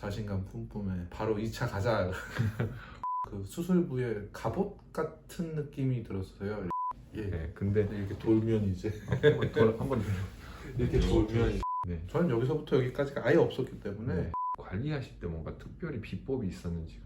자신감 뿜뿜에 바로 2차 가자. 그 수술부에 갑옷 같은 느낌이 들었어요. 예. 네, 근데 이렇게 돌면 이제 한번 돌아 한번 이렇게 돌면 네. 저는 여기서부터 여기까지가 아예 없었기 때문에 네. 관리하실 때 뭔가 특별히 비법이 있었는지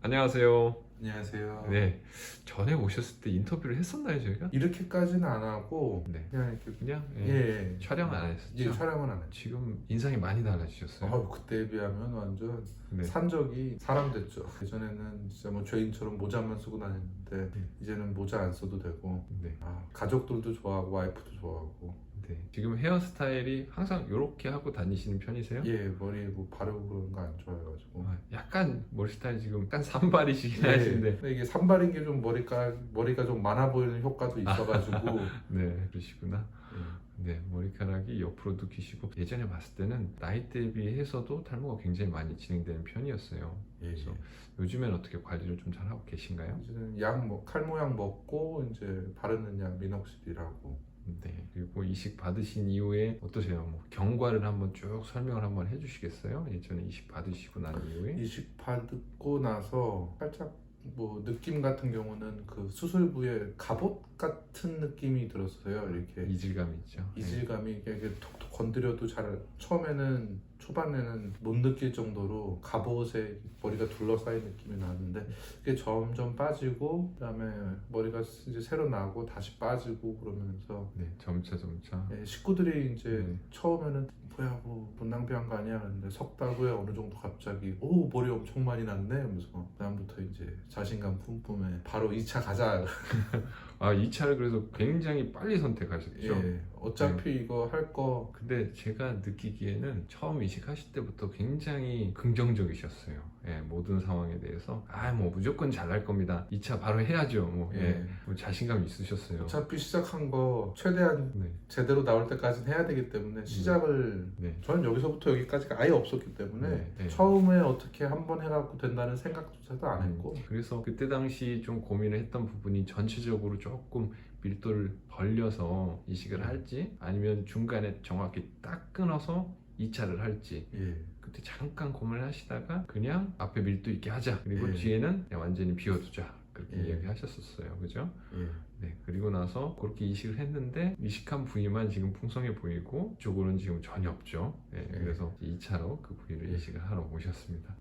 안녕하세요. 안녕하세요. 네 전에 오셨을 때 인터뷰를 했었나요 저희가? 이렇게까지는 안 하고 네 그냥 이렇게 그냥 예, 예, 예. 촬영은 안 했었죠. 예, 촬영은 안 했죠. 지금 인상이 많이 달라지셨어요. 아, 그때에 비하면 완전 네. 산적이 사람 됐죠. 예전에는 진짜 뭐 죄인처럼 모자만 쓰고 다녔는데 네. 이제는 모자 안 써도 되고 네. 아, 가족들도 좋아하고 와이프도 좋아하고 네. 지금 헤어스타일이 항상 이렇게 하고 다니시는 편이세요? 예 머리 뭐 바르고 그런 거 안 좋아해가지고 아, 약간 머리 스타일 지금 약간 산발이시긴 예, 하신데 근데 이게 산발인 게 좀 머리가 머리가 좀 많아 보이는 효과도 있어가지고 네 그러시구나. 예. 네 머리카락이 옆으로도 기시고 예전에 봤을 때는 나이 대비해서도 탈모가 굉장히 많이 진행되는 편이었어요. 예, 그래서 예. 요즘엔 어떻게 관리를 좀 잘 하고 계신가요? 이제는 약 뭐, 칼모약 먹고 이제 바르는 약 미녹시딜하고 네 그리고 이식 받으신 이후에 어떠세요? 뭐 경과를 한번 쭉 설명을 한번 해주시겠어요? 예전에 이식 받으시고 난 이후에 이식 받고 나서 살짝 뭐 느낌 같은 경우는 그 수술부에 갑옷 같은 느낌이 들었어요. 이렇게 이질감이 있죠. 네. 이질감이 이렇게 톡톡 건드려도 잘 처음에는 초반에는 못 느낄 정도로 갑옷에 머리가 둘러싸인 느낌이 나는데 그게 점점 빠지고 그다음에 머리가 이제 새로 나고 다시 빠지고 그러면서 네 점차 점차 예, 식구들이 이제 네. 처음에는 뭐야 뭐 돈 낭비한 거 아니야 근데 석 달 후에 어느 정도 갑자기 오 머리 엄청 많이 났네 하면서 그다음부터 이제 자신감 뿜뿜에 바로 2차 가자 아 2차를 그래서 굉장히 빨리 선택하셨죠. 예 어차피 네. 이거 할 거 근데 제가 느끼기에는 처음 이식하실 때부터 굉장히 긍정적이셨어요. 예, 모든 상황에 대해서 아 뭐 무조건 잘할 겁니다. 2차 바로 해야죠. 뭐, 예, 예. 뭐 자신감 있으셨어요. 어차피 시작한 거 최대한 네, 제대로 나올 때까지는 해야 되기 때문에 시작을 네, 저는 여기서부터 여기까지가 아예 없었기 때문에 네, 네. 처음에 어떻게 한번 해갖고 된다는 생각조차도 안 했고 음, 그래서 그때 당시 좀 고민을 했던 부분이 전체적으로 조금 밀도를 벌려서 이식을 할지 아니면 중간에 정확히 딱 끊어서 2차를 할지 예. 그때 잠깐 고민을 하시다가 그냥 앞에 밀도 있게 하자 그리고 예. 뒤에는 그냥 완전히 비워두자 그렇게 예. 이야기하셨었어요 그죠? 예. 네 그리고 나서 그렇게 이식을 했는데 이식한 부위만 지금 풍성해 보이고 이쪽으로는 지금 전혀 없죠 네, 예. 그래서 2차로 그 부위를 예. 이식을 하러 오셨습니다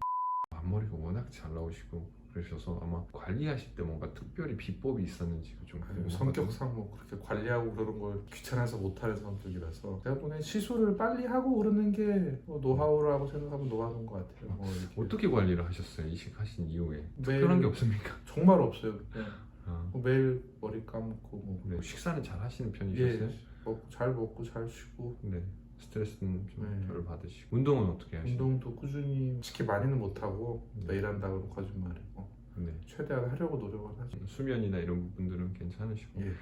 앞머리가 워낙 잘 나오시고 그러셔서 아마 관리하실 때 뭔가 특별히 비법이 있었는지 좀 아유, 궁금하거든요. 성격상 뭐 그렇게 관리하고 그러는 걸 귀찮아서 못하는 성격이라서 제가 보기엔 시술을 빨리 하고 그러는 게 뭐 노하우라고 생각하면 노하우인 것 같아요. 뭐 어떻게 관리를 하셨어요 이식하신 이후에 특별한 게 없습니까? 정말 없어요. 그냥 아, 뭐 매일 머리 감고 뭐 네. 식사는 잘 하시는 예, 편이셨어요? 먹고 잘 먹고 잘 쉬고 네. 스트레스는 좀 네. 덜 받으시고 운동은 어떻게 하시나요? 운동도 꾸준히 특히 많이는 못 하고 네. 한다고 거짓말이고 네. 최대한 하려고 노력을 하죠. 수면이나 이런 부분들은 괜찮으시고 예.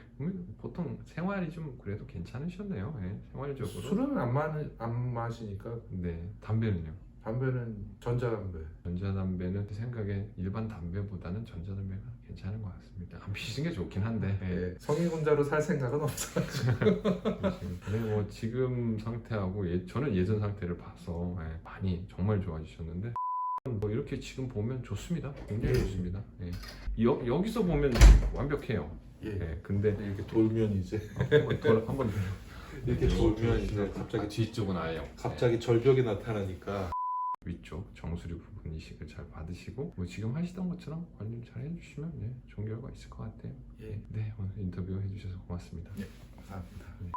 보통 생활이 좀 그래도 괜찮으셨네요. 예, 생활적으로. 술은 안, 마, 안 마시니까 네. 담배는요? 담배는 전자담배. 전자담배는 제 생각에 일반 담배보다는 전자담배가 괜찮은 것 같습니다. 안 피시는 게 좋긴 한데. 예. 예. 성인 혼자로 살 생각은 없어. 지금 근데 뭐 지금 상태하고 예, 저는 예전 상태를 봐서 예, 많이 정말 좋아지셨는데 뭐 이렇게 지금 보면 좋습니다. 굉장히 예. 좋습니다. 예. 여, 여기서 보면 완벽해요. 예. 예. 근데 이렇게 돌면 이제 한번 돌 한번 돌. 이렇게 돌면 이제 갑자기 갑자기 뒤쪽은 아예 없- 갑자기 절벽이 나타나니까 위쪽 정수리 부분 이식을 잘 받으시고 뭐 지금 하시던 것처럼 관리 잘 해주시면 네, 좋은 결과 있을 것 같아요. 예. 네 오늘 인터뷰 해주셔서 고맙습니다. 감사합니다. 네.